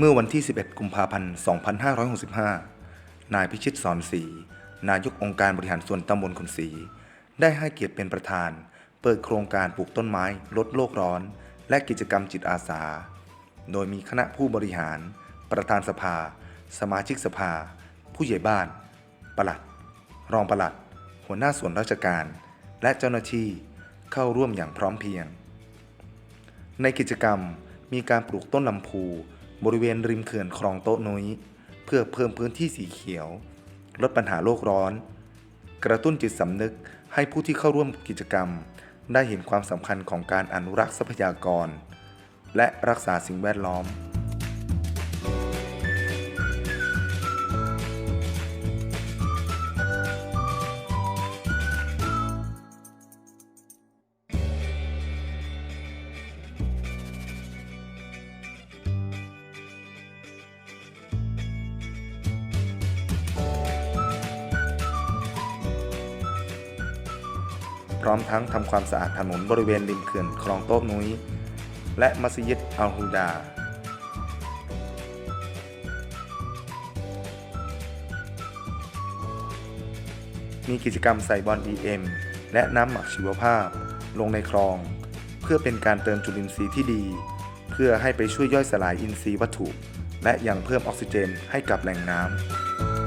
เมื่อวันที่ 11 กุมภาพันธ์ 2565 นายพิชิตสอนศรี นายกองค์การบริหารส่วนตำบลขุนศรี ได้ให้เกียรติเป็นประธาน เปิดโครงการปลูกต้นไม้ลดโลกร้อน และกิจกรรมจิตอาสา โดยมีคณะผู้บริหาร ประธานสภา สมาชิกสภา ผู้ใหญ่บ้าน ปลัด รองปลัด หัวหน้าส่วนราชการ และเจ้าหน้าที่เข้าร่วมอย่างพร้อมเพรียง ในกิจกรรมมีการปลูกต้นลำพู บริเวณริมเขื่อนคลองโต๊ะนุ้ยเพื่อเพิ่มพื้นที่สีเขียว ลดปัญหาโลกร้อน กระตุ้นจิตสำนึกให้ผู้ที่เข้าร่วมกิจกรรม ได้เห็นความสำคัญของการอนุรักษ์ทรัพยากร และรักษาสิ่งแวดล้อม พร้อมทั้งทำความสะอาดถนนบริเวณริมเขื่อนคลองโต๊ะนุ้ย และมัสยิดอัลฮูดา มีกิจกรรมใส่บอล DM และน้ำหมักชีวภาพ ลงในคลอง เพื่อเป็นการเติมจุลินทรีย์ที่ดี เพื่อให้ไปช่วยย่อยสลายอินทรีย์วัตถุ และยังเพิ่มออกซิเจนให้กับแหล่งน้ำ